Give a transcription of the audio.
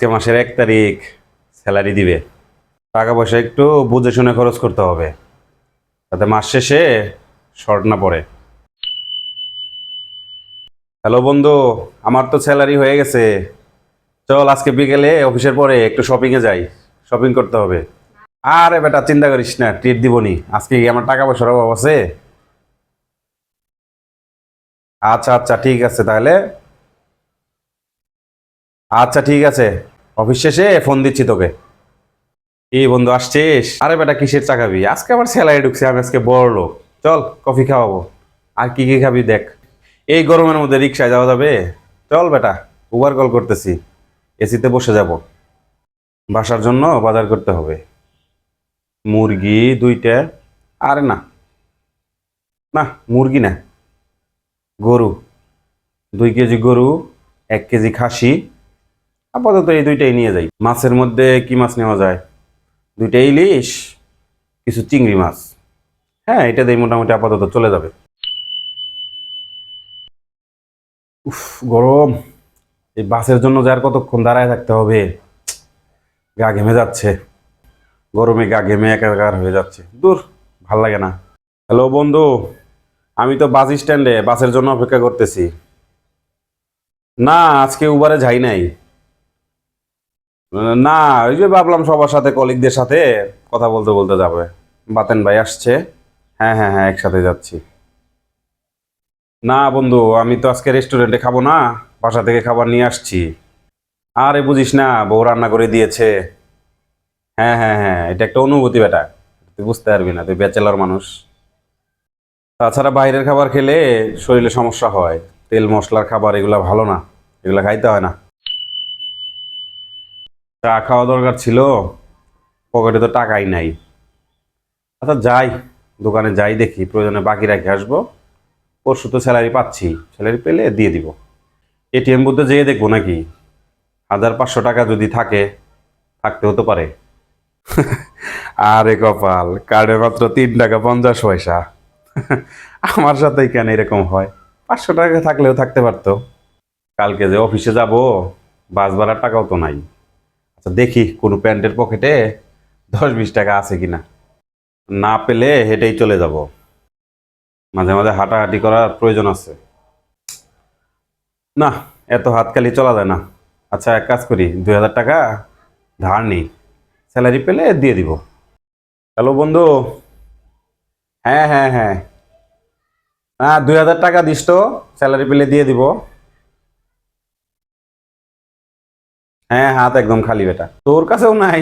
আজকে মাসের এক তারিখ স্যালারি দিবে। টাকা পয়সা একটু বুঝে শুনে খরচ করতে হবে, যাতে মাস শেষে শর্ট না পড়ে। হ্যালো বন্ধু, আমার তো স্যালারি হয়ে গেছে। চল আজকে বিকেলে অফিসের পরে একটু শপিংয়ে যাই। শপিং করতে হবে। আরে বেটা, চিন্তা করিস না ট্রিট দিবনি। আজকে কি আমার টাকা পয়সার অভাব আছে? আচ্ছা আচ্ছা ঠিক আছে তাহলে। আচ্ছা ঠিক আছে। অফিস শেষে ফোন দিচ্ছি তোকে। এই বন্ধু, আসছিস? আরে বেটা, কিসের চা খাবি আজকে আমার স্যালারি ঢুকছে, আমি আজকে বড় লোক। চল, কফি খাওয়াবো। আর কি কি খাবি দেখ। এই গরমের মধ্যে রিক্সায় যাওয়া যাবে? চল বেটা, উবার কল করতেছি। এসিতে বসে যাব। বাসার জন্য বাজার করতে হবে। মুরগি দুইটা, আরে না। না, মুরগি না। গরু। দুই কেজি গরু, এক কেজি খাসি। আপাতত এই দুইটাই নিয়ে যাই। মাছের মধ্যে কি মাছ নেওয়া যায়? দুইটা ইলিশ, কিছু চিংড়ি মাছ। হ্যাঁ এটা দিয়ে মোটামুটি আপাতত চলে যাবে। উফ, গরম। এই বাসের জন্য যার কতক্ষণ দাঁড়ায় থাকতে হবে? গা ঘেমে যাচ্ছে। গরমে গা ঘেমে একাকার হয়ে যাচ্ছে। দূর, ভালো লাগে না। হ্যালো বন্ধু, আমি তো বাস স্ট্যান্ডে বাসের জন্য অপেক্ষা করতেছি। না, আজকে উবারে যাই নাই। না, ওই যে ভাবলাম সবার সাথে কলিগদের সাথে কথা বলতে বলতে যাবে। বাতেন ভাই আসছে। হ্যাঁ হ্যাঁ হ্যাঁ একসাথে যাচ্ছি। না বন্ধু, আমি তো আজকে রেস্টুরেন্টে খাব না, বাসা থেকে খাবার নিয়ে আসছি। আরে বুঝিস না, বউ রান্না করে দিয়েছে। হ্যাঁ হ্যাঁ হ্যাঁ এটা একটা অনুভূতি বেটা তুই বুঝতে পারবি না, তুই ব্যাচেলর মানুষ। তাছাড়া বাইরের খাবার খেলে শরীরে সমস্যা হয়। তেল মশলার খাবার এগুলো ভালো না, এগুলো খাইতে হয় না। চা খাওয়া দরকার ছিল, পকেটে তো টাকাই নাই। আচ্ছা যাই, দোকানে যাই দেখি, প্রয়োজনে বাকি রেখে আসব। পরশু তো স্যালারি পাচ্ছি স্যালারি পেলে দিয়ে দিব। এটিএম বুথে যেয়ে দেখব নাকি? হাজার পাঁচশো টাকা যদি থাকে, থাকতে হতে পারে। আরে কপাল, কার্ডে মাত্র তিন টাকা পঞ্চাশ পয়সা। আমার সাথেই কেন এরকম হয়? পাঁচশো টাকা থাকলেও থাকতে পারতো। কালকে যে অফিসে যাব, বাস ভাড়ার টাকাও তো নাই। আচ্ছা দেখি কোনো প্যান্টের পকেটে দশ বিশ টাকা আছে কিনা। না পেলে হেঁটেই চলে যাব। মাঝে মাঝে হাঁটাহাঁটি করার প্রয়োজন আছে। না, এত হাতকালি চলা যায় না। আচ্ছা এক কাজ করি, দুই হাজার টাকা ধার নেই। স্যালারি পেলে দিয়ে দিব। হ্যালো বন্ধু। হ্যাঁ হ্যাঁ হ্যাঁ। হ্যাঁ দুই হাজার টাকা দিস তো, স্যালারি পেলে দিয়ে দিব। হ্যাঁ হাত একদম খালি বেটা। তোর কাছেও নাই।